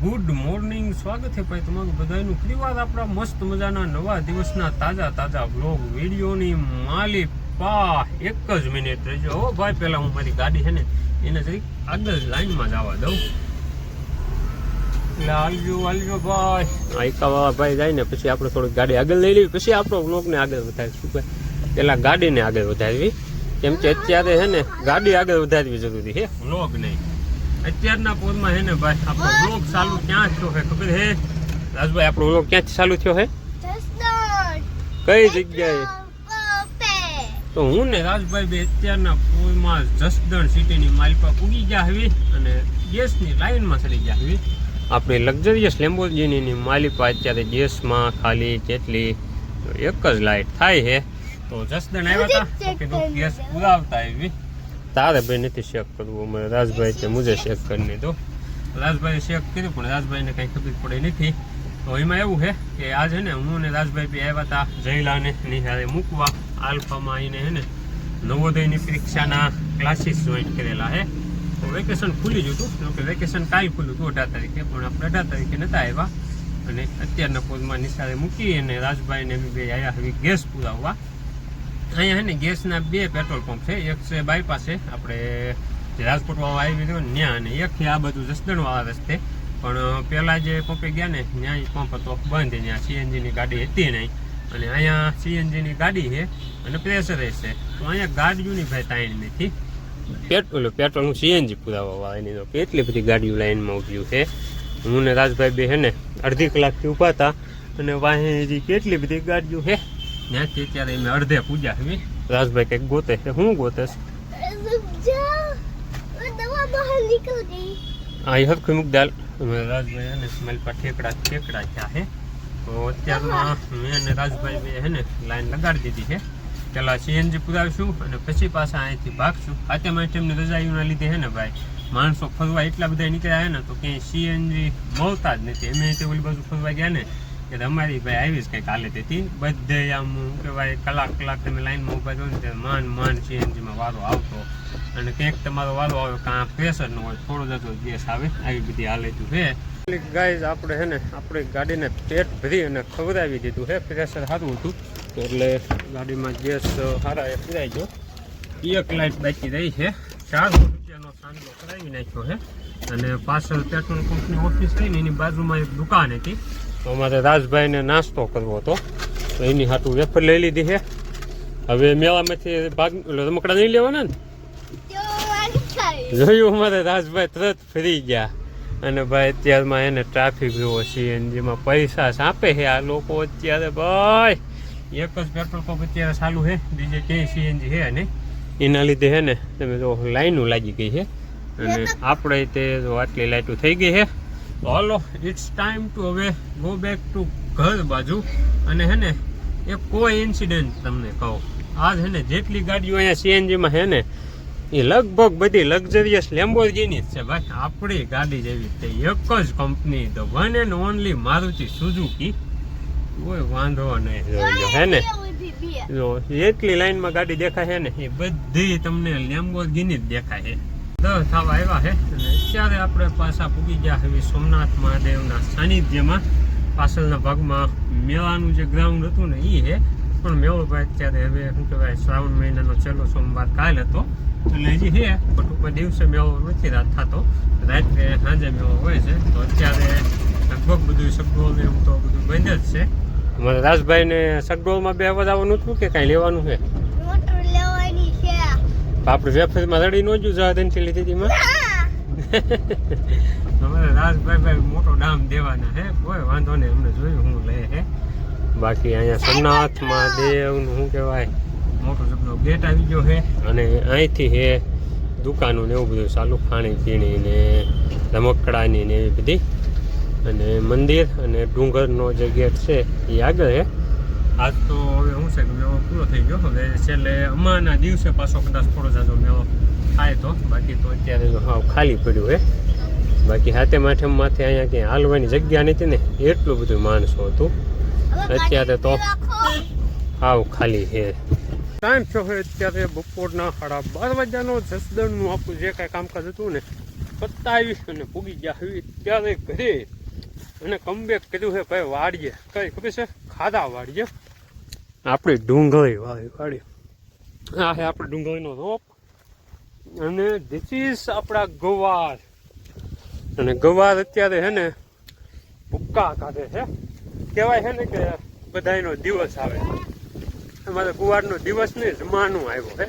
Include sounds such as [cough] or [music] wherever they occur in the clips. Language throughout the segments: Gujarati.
ગુડ મોર્નિંગ સ્વાગત છે ભાઈ તમારું બધાનું. ફરી વાર આપણા મસ્ત મજાના નવા દિવસના તાજા તાજા બ્લોગ વિડીયોની માલી પા એક જ મિનિટ રહેજો. હો ભાઈ, પહેલા હું મારી ગાડી છે ને, એને જરી આગળ લાઈનમાં જવા દઉં. એટલે હાલજો હાલજો ભાઈ. આઈકાવાળા ભાઈ જાય ને, પછી આપણે થોડીક ગાડી આગળ લઈ લેવી. પછી આપણો બ્લોગને આગળ વધારીશું ભાઈ? પહેલા ગાડીને આગળ વધારવી. કેમ કે અત્યારે છે ને, ગાડી આગળ વધારવી જરૂરી છે. બ્લોગ નહીં. અત્યારના પોલમાં હે ને ભાઈ, આપણો બ્લોગ ચાલુ ક્યાં થયો હે ખબર હે? રાજભાઈ, આપણો બ્લોગ ક્યાંથી ચાલુ થયો હે? કઈ જગ્યાએ? તો હું ને રાજભાઈ બે અત્યારના પોલમાં જસદણ સિટીની માલિપા પૂગી ગયા હવી અને ગેસની લાઈનમાં ચડી ગયા હવી. આપણી લક્ઝરિયસ લેમ્બોર્જિનીની માલિપા અત્યારે ગેસમાં ખાલી કેટલી એક જ લાઈટ થાય છે તો જસદણ આવ્યા હતા કીધું ગેસ પુરાવતા આવી. તારે ભાઈ નથી શેક કરવું અમારે રાજભાઈ કે મુજે શેક કરીને તો રાજભાઈએ શેક કર્યું, પણ રાજભાઈને કંઈ ખબર પડી નથી. તો એમાં એવું છે કે આજ છે ને, હું ને રાજભાઈ બી આવ્યા હતા જયલાને નિહાળે મૂકવા, આલ્ફામાં આવીને છે ને, નવોદયની પરીક્ષાના ક્લાસીસ જોઈન કરેલા છે. તો વેકેશન ખુલી જ હતું કે વેકેશન કાંઈ ખુલ્યું હતું અઢાર તારીખે, પણ આપણે અઢાર તારીખે નહોતા આવ્યા. અને અત્યારના પોઝમાં નિશાળે મૂકી અને રાજભાઈને બે આવ્યા હવે ગેસ પુરાવવા. અહીંયા છે ને ગેસના બે પેટ્રોલ પંપ છે. એક છે બાયપાસે આપણે જે રાજકોટ આવી ગયો ને ત્યાં અને એક છે આ બધું જસદણવાળા રસ્તે. પણ પહેલાં જે પંપે ગયા ને, ત્યાં પંપ હતો બંધ. ત્યાં સીએનજીની ગાડી હતી નહીં. અને અહીંયા સીએનજીની ગાડી છે અને પ્રેશર છે. તો અહીંયા ગાડીઓની ભાઈ તાણ નથી. પેટ્રોલ પેટ્રોલનું સીએનજી પુરાવા વાળાની તો કેટલી બધી ગાડીઓ લાઈનમાં ઊભી છે. હું ને રાજભાઈ બે છે ને અડધી કલાકથી ઊભા હતા. અને વાહી કેટલી બધી ગાડીઓ છે. ત્યાંથી ત્યારે અમે અડધે પૂજા આવી રાજભાઈ કંઈક ગોતે છે. હું ગોતે એ હરખું અમે રાજભાઈ અને મારી પાસે ઠેકડા ઠેકડા થયા છે. તો અત્યારમાં મેં અને રાજભાઈ બે ને લાઈન લગાડી દીધી છે. પેલા સીએનજી પુરાવીશું અને પછી પાછા અહીંથી ભાગશું. આતે માટે એમને રજાઈઓના લીધે હે ને ભાઈ? માણસો ફરવા એટલા બધા નીકળ્યા હે ને તો ક્યાંય સીએનજી મળતા જ નથી. એમ તે ઓલી બાજુ ફરવા ગયા ને કે અમારી ભાઈ આવી જ કંઈક હાલે તેથી બધે આમ શું કહેવાય, કલાક કલાક તમે લાઈનમાં ઊભા થયો ને ત્યારે માન માન સીએનજીમાં વારો આવતો. અને ક્યાંક તમારો વારો આવે, કાં પ્રેશર ન હોય, થોડો જતો ગેસ આવે. આવી બધી હાલતું છે. ગાઈઝ આપણે છે ને, આપણે ગાડીને પેટ ભરી અને ખવડાવી દીધું છે. પ્રેશર સારું હતું. એટલે ગાડીમાં ગેસ સારા એ પૂરાઈ ગયો. એક લાઈટ બાકી રહી છે. ચારસો રૂપિયાનો સાંજલો કરાવી નાખ્યો છે. અને પાછળ પેટ્રોલ પંપની ઓફિસ થઈ ને, એની બાજુમાં એક દુકાન હતી. તો અમારે રાજભાઈને નાસ્તો કરવો હતો. તો એની હાટું વેફર લઈ લીધી છે. હવે મેળામાંથી ભાગ રમકડા નહીં લેવાના ને? જોયું અમારે રાજભાઈ તરત ફરી ગયા. અને ભાઈ અત્યારમાં એને ટ્રાફિક જોવો સીએનજીમાં પૈસા સાંપે છે આ લોકો અત્યારે ભાઈ. એક જ પેટ્રોલ પંપ અત્યારે ચાલુ છે. બીજે ક્યાંય સીએનજી છે નહીં એના લીધે છે ને તમે જો લાઈનો લાગી ગઈ છે. અને આપણે તે જો આટલી લાઈટો થઈ ગઈ છે. તો હાલો ઇટ્સ ટાઈમ ટુ હવે ગો બેક ટુ ઘર બાજુ. અને હે ને એ કોઈ ઇન્સિડન્ટ તમને કહો. આજ હે ને જેટલી ગાડીઓ અહીંયા સીએનજીમાં છે ને એ લગભગ બધી લક્ઝરિયસ લેમ્બોર્ગિની જ છે ભાઈ. આપણી ગાડી જેવી તે એક જ company the one and only Maruti Suzuki કોઈ વાંધો નહીં. હે ને જો એટલી લાઈનમાં ગાડી દેખાય છે ને એ બધી તમને લેમ્બોર્ગિની જ દેખાય છે દસ થવા આવ્યા છે અત્યારે આપણે પાછા પૂગી ગયા હવે સોમનાથ મહાદેવના સાનિધ્યમાં. પાછળના ભાગમાં મેળાનું જે ગ્રાઉન્ડ હતું ને એ હે. પણ મેળો ભાઈ અત્યારે હવે શું કહેવાય શ્રાવણ મહિનાનો છેલ્લો સોમવાર કાલ હતો. એટલે હજી હે પણ ટૂંકમાં દિવસે મેળો નથી રાત થતો. રાત્રે સાંજે મેળો હોય છે. તો અત્યારે લગભગ બધું સગડોળ એવું તો બધું બંધ જ છે. અમારે રાજભાઈને સગડોળમાં બે વધાવવાનું હતું કે કાંઈ લેવાનું છે? આપણે વેફરમાં રડી નો જ જહાદનથી લીધી હતી માં [laughs] અમારે રાજભાઈ ભાઈ મોટો ડામ દેવાના હે, કોઈ વાંધો નહીં, અમને જોયું, હું લે હે. બાકી અહીંયા સોમનાથ મહાદેવનું શું કહેવાય, મોટો જબરો ગેટ આવી ગયો હે. અને અહીંથી હે દુકાનો ને એવું બધું ચાલુ ખાણી પીણી ને રમકડાની ને એવી બધી. અને મંદિર અને ડુંગરનો જે ગેટ છે, એ આગળ હે. આજ તો હવે શું છે કે મેળો પૂરો થઈ ગયો. હવે છેલ્લે અમાના દિવસે પાછો કદાચ થોડો જાજો મેળો થાય તો. બાકી તો અત્યારે તો હાવ ખાલી પડ્યું હે. બાકી હાથે માથે અહીંયા ક્યાંય હાલવાની જગ્યા નથી ને એટલું બધું માણસો હતું. અત્યારે તો હાવ ખાલી છે ટાઈમ થયો હોય અત્યારે બપોરના સાડા બાર વાગ્યાનો જસદણનું આપણું જે કાંઈ કામકાજ હતું ને સત્તાવીસ અને પૂગી ગયા હવે ત્યારે ઘરે અને કમબેક કીધું છે ભાઈ વાડીએ. કઈ ખબર છે? ખાધા વાડીએ. આપણી ડુંગળી વાળી વાડી આ છે આપણે ડુંગળીનો રોપ. અને ધીસ ઇઝ આપણા ગવાર. અને ગવાર અત્યારે છે ને ભૂક્કા કાઢે છે કહેવાય છે ને કે બધાયનો દિવસ આવે. અમારે ગુવારનો દિવસ નહીં જમાનું આવ્યો છે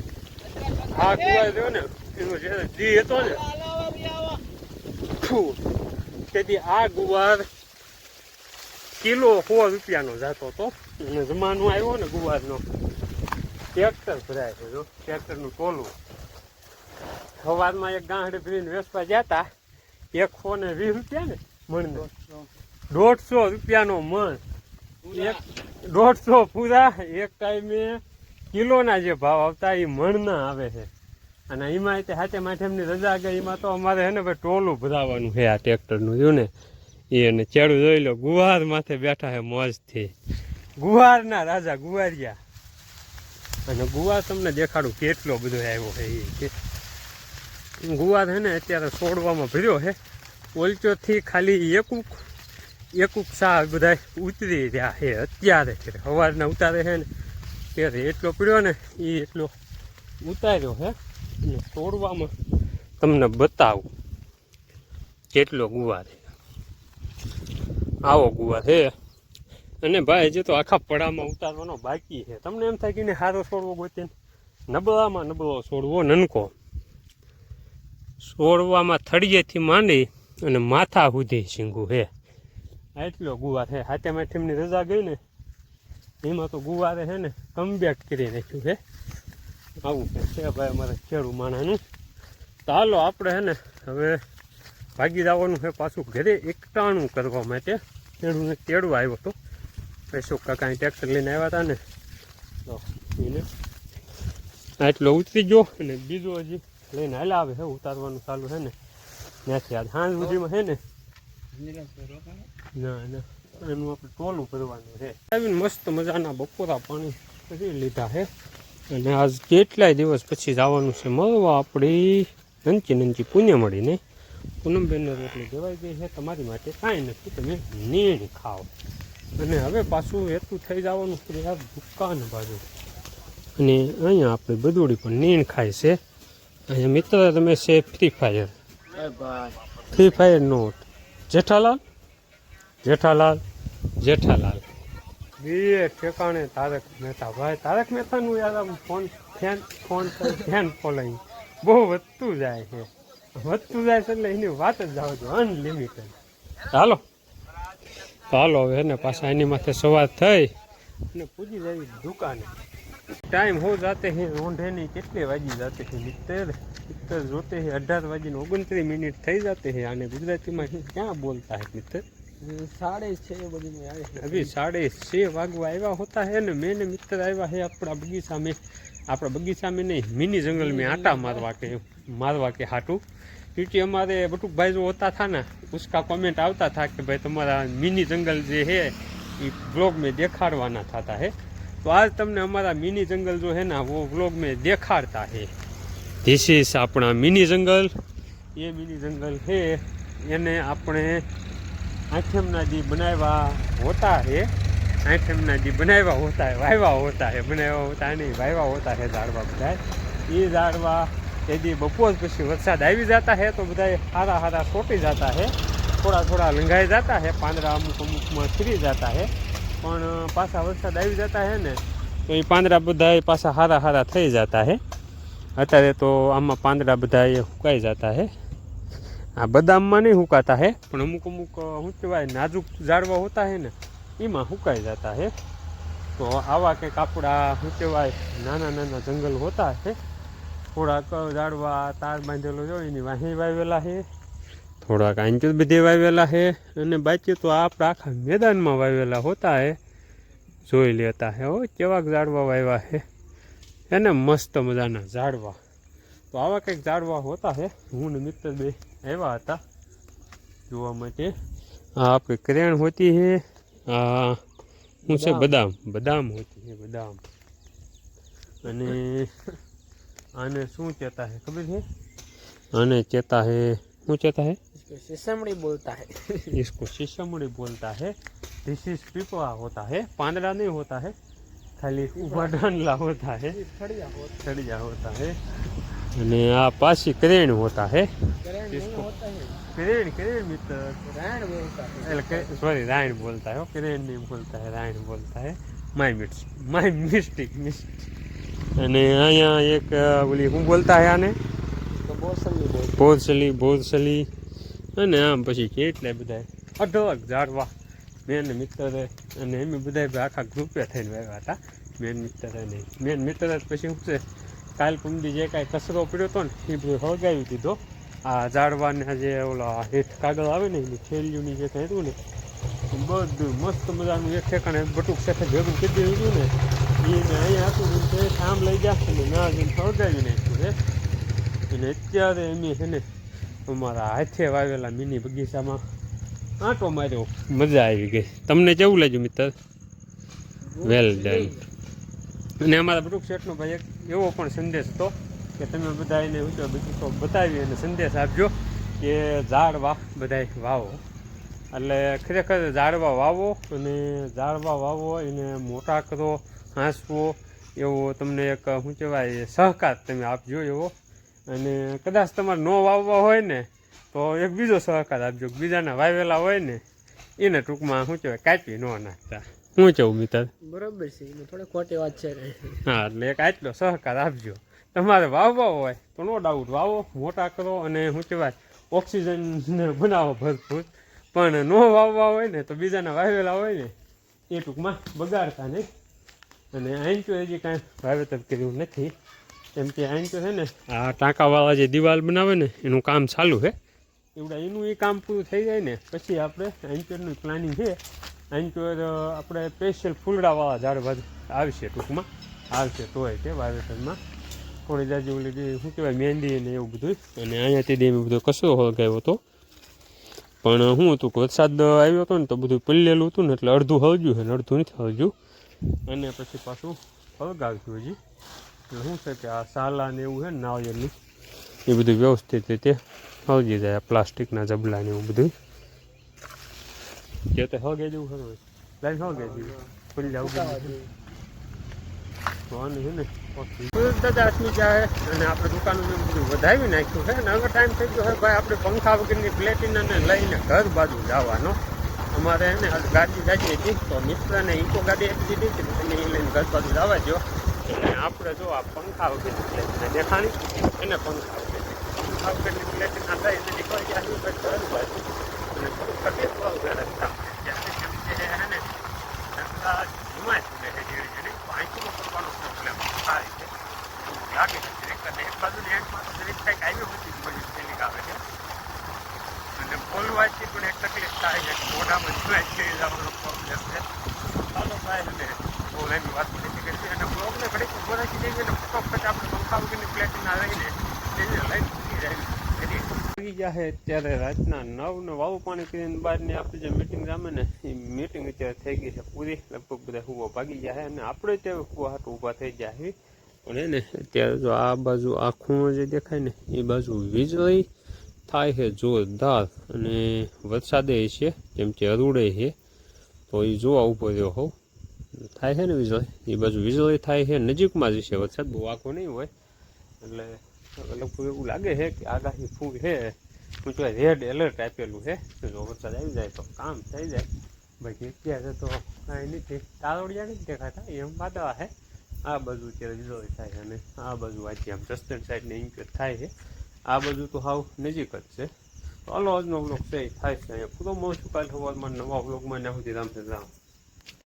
આ ગુવાર રહ્યો ને, એનો જે દી હતો ને તેથી આ ગુવાર કિલો સો રૂપિયાનો જતો હતો. અને જમાનો આવ્યો ને ગુવારનો ટ્રેક્ટર ભરાય છે જો, ટ્રેક્ટરનું ટોલું. સવારમાં એક ગાંઠ ભરીને વેચવા જતા એકસો ને વીસ રૂપિયા ને મણને. દોઢસો રૂપિયાનો મણ. એક દોઢસો પૂરા એક ટાઈમે કિલોના જે ભાવ આવતા એ મણના આવે છે. અને એમાં તે હાથે માઠેમની રજા ગઈ એમાં તો અમારે હે ને ભાઈ ટોલું ભરાવાનું છે આ ટ્રેક્ટરનું જો ને? એ અને ચેડું જોઈ લો ગુવાર માથે બેઠા છે મોજથી. ગુવારના રાજા ગુવારિયા. અને ગુવાર તમને દેખાડું કેટલો બધો આવ્યો છે એ. કે ગુવાર છે ને અત્યારે છોડવામાં ભર્યો છે. ઓલચોથી ખાલી એકુક એકુક શાક બધા ઉતરી રહ્યા છે અત્યારે સવારના ઉતારે છે ને ત્યારે એટલો પીડ્યો ને એ એટલો ઉતાર્યો છે. અને છોડવામાં તમને બતાવું કેટલો ગુવાર છે. આવો ગુવાર છે. અને ભાઈ જે તો આખા પડામાં ઉતારવાનો બાકી છે. તમને એમ થાય કે સારો છોડવો ગોતીને નબળામાં નબળો છોડવો નનકો. છોડવામાં થળિયેથી માંડી અને માથા સુધી શીંગું હે. એટલો ગુવાર છે હાથે માઠીમની રજા ગઈ ને, એમાં તો ગુવારે છે ને કમ્બેક કરી નાખ્યું છે આવું છે ભાઈ અમારે ખેડૂ માણાનું. તો હાલો આપણે છે ને, હવે ભાગી જવાનું છે પાછું ઘરે એકટાણું કરવા માટે. ખેડૂને તેડવા આવ્યો હતો. પૈસો કાંઈ ટ્રેક્ટર લઈને આવ્યા હતા ને. તો એને આટલો ઉતરી ગયો અને બીજો હજી લઈને હાલ્યા આવે હે ઉતારવાનું ચાલુ છે ને. ત્યાંથી આજ સાંજ સુધીમાં છે ને. ના ના. એનું આપણે ટોલું ભરવાનું છે. આવીને મસ્ત મજાના બપોરા પાણી કરી લીધા છે. અને આજ કેટલાય દિવસ પછી જવાનું છે મળવા આપણી નંચી નંચી પુણ્ય મળીને પૂનમબેનને રોટલી દેવાઈ ગઈ છે, તમારી માટે કાંઈ નથી, તમે નીણ ખાઓ. અને હવે પાછું એટલું થઈ જવાનું છે આ દુકાન બાજુ. અને અહીંયા આપણે બધુડી પણ નીણ ખાય છે. અહીંયા મિત્ર તમે છે Free Fire Free Fire not. Jethalal? Jethalal? Jethalal. બે ઠેકાણે તારક મહેતા. ભાઈ તારક મહેતાનું યાર આમ phone fan phone fan following. બહુ વધતું જાય છે. વધતું જાય છે એટલે એની વાત જ જાવ છો. અનલિમિટેડ. ચાલો ચાલો હવે ને પાછા એની માથે સવાર થઈ. અને પૂજી જાય દુકાને. टाइम हो जाते हैं ऊँढे नहीं कितने बजे जाते हैं? मित्र मित्र जोते हैं अठार बजे ओगनतरी मिनिट थे जाते हैं आने गुजराती में क्या बोलता है मित्र साढ़े छः बजे में आए हैं। अभी साढ़े छः वागू आया होता है ना मैंने मित्र आया है अपना बगीचा में। अपना बगीचा में नहीं मिनी जंगल में आटा मारवा के मारवा के हाटू। क्योंकि हमारे बटूक भाई जो होता था ना उसका कमेंट आता था कि भाई तुम्हारा मिनी जंगल जो है ये ब्लॉग में देखाड़वाना था, था है। તો આજ તમને અમારા મિની જંગલ જો હે ને વો વ્લોગ મેં દેખાડતા હે. ધીસ ઇઝ આપણા મિની જંગલ. એ મિની જંગલ છે એને આપણે આઠમના જે બનાવ્યા હોતા હે. આઠમના જે બનાવ્યા હોતા હે વાવ્યા હોતા હે. બનાવ્યા હોતા નહીં વાવ્યા હોતા હે ઝાડવા બધા એ ઝાડવા એ એથી બપોર પછી વરસાદ આવી જતા હે તો બધા હારા હારા છોટી જતા હે. થોડા થોડા લંઘાઈ જતા હે પાંદડા અમુક અમુકમાં ખીરી જતા હે. પણ પાછા વરસાદ આવી જતા હે ને તો એ પાંદડા બધા પાછા હારા હારા થઈ જતા હે અત્યારે તો આમાં પાંદડા બધા એ સુકાઈ જતા હે આ બદામમાં નહીં સુકાતા હે પણ અમુક અમુક શું કહેવાય નાજુક ઝાડવા હોતા હે ને એમાં સુકાઈ જતા હે તો આવા કે કાપડા શું કહેવાય નાના નાના જંગલ હોતા હે થોડાક ઝાડવા તાર બાંધેલો જો એની વાહી વાવેલા હે થોડાક આંચુર બધે વાવેલા છે અને બાકી તો આપણા આખા મેદાનમાં વાવેલા હોતા હે. જોઈ લેતા હે હો, કેવાક ઝાડવા વાવ્યા છે એને મસ્ત મજાના ઝાડવા. તો આવા કંઈક ઝાડવા હોતા હે. હું ને મિત્ર બે આવ્યા હતા જોવા માટે. આ આપણી કરેણ હોતી હે. આ શું છે, બદામ. બદામ હોતી હે, બદામ. અને આને શું કહેતા હે ખબર છે આને કહેતા હે શું કહેતા હે इसको सिसमड़ी बोलता है इसको शीशमड़ी बोलता है दिस इज पिपला होता है पांदड़ा नहीं होता है खाली ऊपर डांडला होता है फड़िया होता सड़िया होता है અને આ પાછી ક્રેણ હોતા હે ग्रहण नहीं इसको- होता है ક્રેણ ક્રેણ મિત્ર ग्रहण बोलता है એટલે સોરી રાયણ બોલતા હે ક્રેણ નહીં બોલતા હે રાયણ બોલતા હે my mitts my mistake mistake અને અહીંયા એક અ, ઓલી શું બોલતા હે આને तो बोसली बोलता ભોરસલી ભોરસલી અને આમ પછી કેટલા બધા અઢળક ઝાડવા. મેન મિત્ર અને એમ બધા આખા ગ્રુપે થઈને વાવ્યા હતા. મેન મિત્ર નહીં. મેન મિત્ર પછી શું છે? કાલ પુંદી જે કાંઈ કચરો પડ્યો હતો ને, એ બધું હળગાવી દીધો. આ ઝાડવાના જે ઓલા હેઠ કાગળ આવે ને, એની થેલીઓની જે કંઈ હતું ને બધું મસ્ત મજાનું એક ઠેકાણે બટુક સાથે ભેગું કીધું હતું ને, એને અહીંયા હતું ને આમ લઈ ગયા ને ના જઈને હળગાવી નાખ્યું છે અને અત્યારે એમ છે ને અમારા હાથે વાવેલા મિની બગીચામાં આંટો માર્યો. મજા આવી ગઈ. તમને કેવું લાગ્યું મિત્ર? વેલ ડન અને અમારા વૃક્ષ શેઠનો ભાઈ એક એવો પણ સંદેશ હતો કે તમે બધા એને ઊંચો બગીચો બતાવી અને સંદેશ આપજો કે ઝાડવા બધાય વાવો. એટલે ખરેખર ઝાડવા વાવો અને ઝાડવા વાવો એને મોટા કરો, હાંસવો એવો તમને એક શું કહેવાય સહકાર તમે આપજો એવો. અને કદાચ તમારે ન વાવવા હોય ને તો એક બીજો સહકાર આપજો. બીજાના વાવેલા હોય ને એને ટૂંકમાં શું કહેવાય કાપી ન નાખતા. શું કેવું મિત્ર? બરાબર છે થોડી ખોટી વાત છે હા એટલે એક આટલો સહકાર આપજો. તમારે વાવવા હોય તો નો ડાઉટ વાવો મોટા કરો અને શું કહેવાય ઓક્સિજન બનાવો ભરપૂર. પણ ન વાવવા હોય ને તો બીજાના વાવેલા હોય ને એ ટૂંકમાં બગાડતા નહીં. અને અહીં તો હજી કાંઈ વાવેતર કર્યું નથી. કેમ કે આઈન તો છે ને આ ટાંકાવાળા જે દિવાલ બનાવે ને એનું કામ ચાલુ છે એવડા એનું એ કામ પૂરું થઈ જાય ને પછી આપણે આઈન્ચોરનું પ્લાનિંગ છે આઈન્ચોર આપણે સ્પેશિયલ ફૂલડાવાળા ઝાડવા આવશે ટૂંકમાં. આવશે તોય તે વાવેતરમાં. થોડી જાજી ઓલી જે શું કહેવાય મહેંદી ને એવું બધું. અને અહીંયાથી દેવી બધો કચરો હળગાવ્યો હતો. પણ શું હતું કે વરસાદ આવ્યો હતો ને તો બધું પલ્લેલું હતું ને એટલે અડધું હળગ્યું છે ને અડધું નથી હળગ્યું. અને પછી પાછું હળગાવ્યું હજી. એટલે શું છે કે આ સાલા ને એવું છે ને નાળિયેરનું, એ બધું વ્યવસ્થિત રીતે હળગી જાય પ્લાસ્ટિકના જબલા ને એવું બધું. જે તો હગે જેવું ખરું હોય લાઈન હગે જેવું પડી જાવ જોવાનું છે ને દાદા અસ્મી જાય અને આપણે દુકાનનું બધું વધાવી નાખ્યું છે. અને હવે ટાઈમ થઈ ગયો છે. ભાઈ, આપણે પંખા વગરની પ્લેટિનાને લઈને ઘર બાજુ જવાનો. અમારે એને ગાડી ગાડી હતી. તો મિત્રને ઇકો ગાડી આપી દીધી હતી. તમે લઈને ઘર બાજુ જવા જો અને આપણે જો આ પંખા વગરની પ્લેટિના દેખાણી, એને પંખા વગરની પંખા વગરની પ્લેટિના થઈ એટલે નીકળી ગયા છીએ ભાઈ ઘર બાજુ અને થોડું તકલીફ બહુ ઘરે રસ્તા જ્યારે કેમ કે હે ને રસ્તા ધીમા જ છે ધીરે ધીરે પાંચમાં કરવાનો પ્રોબ્લેમ થાય છે એવું લાગે છે દરેક અને એક બાજુ એન્ડમાં તો દરેક કંઈક આવી બધી જ બધી ફિલિંગ આવે છે અને બોલવાથી પણ એક તકલીફ થાય છે કે મોઢામાં જોઈ જઈ જવાનો પ્રોબ્લેમ છે ચાલો ભાઈ અને બહુ એની વાત નથી કરવી અને બ્લોગને ઘડીક ઊભો રાખી દઈએ અને ફટાફટ આપણે પંખા વગરની પ્લેટિના રહીને એને લઈને મૂકી જાય આવી ગયા છે રાતના નવ ને વાવું પાણી કરીને બહારની આપણી જે મિટિંગ રામે ને, એ મિટિંગ અત્યારે થઈ ગઈ છે પૂરી. લગભગ બધા હુવા ભાગી ગયા છે અને આપણે ત્યાં હુવા હાથ ઊભા થઈ ગયા છે પણ એને અત્યારે જો આ બાજુ આ ખૂણો જે દેખાય ને, એ બાજુ વીજળી થાય છે જોરદાર અને વરસાદે છે જેમ કે અરૂડે છે. તો એ જોવા ઊભો રહ્યો હોઉં. થાય છે ને વીજળી? એ બાજુ વીજળી થાય છે, નજીકમાં જ છે. વરસાદ બહુ આખો નહીં હોય. એટલે લગભગ એવું લાગે છે કે આગાહી ફૂલ છે શું કહેવાય રેડ એલર્ટ આપેલું છે જો વરસાદ આવી જાય તો કામ થઈ જાય. બાકી અત્યારે તો કાંઈ નથી. તારોડિયા નથી દેખાતા, એમ વાદળા છે આ બાજુ અત્યારે લીલો થાય અને આ બાજુ આજે આમ જસ્ટન સાઈડને ઇન્ક્યુર થાય છે. આ બાજુ તો હાવ નજીક જ છે. તો હાલો આજનો બ્લોગ છે થાય છે અહીંયા. પૂરો મોસ્ટ કાલ સવારમાં નવા બ્લોગમાં ના સુધી રામ રામ.